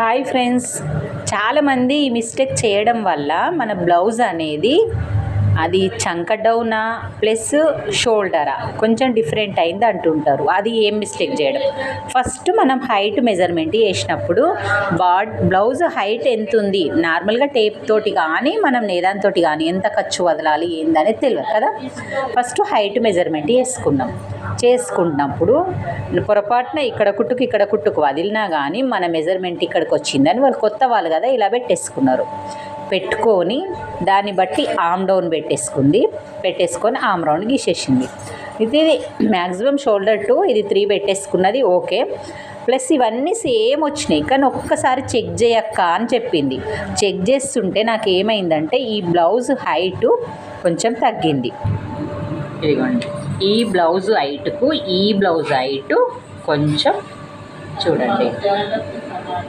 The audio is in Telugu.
Hi friends. చాలామంది ఈ మిస్టేక్ చేయడం వల్ల మన బ్లౌజ్ అనేది అది చంక డౌనా ప్లస్ షోల్డరా? కొంచెం డిఫరెంట్ అయింది అంటుంటారు. అది ఏం మిస్టేక్ చేయడం? ఫస్ట్ మనం హైట్ మెజర్మెంట్ చేసినప్పుడు బాడ్ బ్లౌజ్ హైట్ ఎంత ఉంది నార్మల్గా టేప్ తోటి కానీ మనం నేదాంతోటి కానీ ఎంత ఖర్చు వదలాలి ఏందనేది తెలియదు కదా? ఫస్ట్ హైట్ మెజర్మెంట్ వేసుకున్నాం చేసుకున్నప్పుడు పొరపాటున ఇక్కడ కుట్టుకు ఇక్కడ కుట్టుకు వదిలినా కానీ మన మెజర్మెంట్ ఇక్కడికి వచ్చిందని వాళ్ళు కొత్త వాళ్ళు కదా ఇలా పెట్టేసుకున్నారు. పెట్టుకొని దాన్ని బట్టి ఆమ్ డౌన్ పెట్టేసుకుంది. పెట్టేసుకొని ఆమ్ రౌండ్ గీసేసింది. ఇది మ్యాక్సిమం షోల్డర్ టు ఇది త్రీ పెట్టేసుకున్నది ఓకే. ప్లస్ ఇవన్నీ సేమ్ వచ్చినాయి. కానీ ఒక్కసారి చెక్ చేయక్క అని చెప్పింది. చెక్ చేస్తుంటే నాకు ఏమైందంటే ఈ బ్లౌజ్ హైటు కొంచెం తగ్గింది. ఇదిగోండి. ఈ బ్లౌజ్ హైట్కు ఈ బ్లౌజ్ హైటు కొంచెం చూడండి.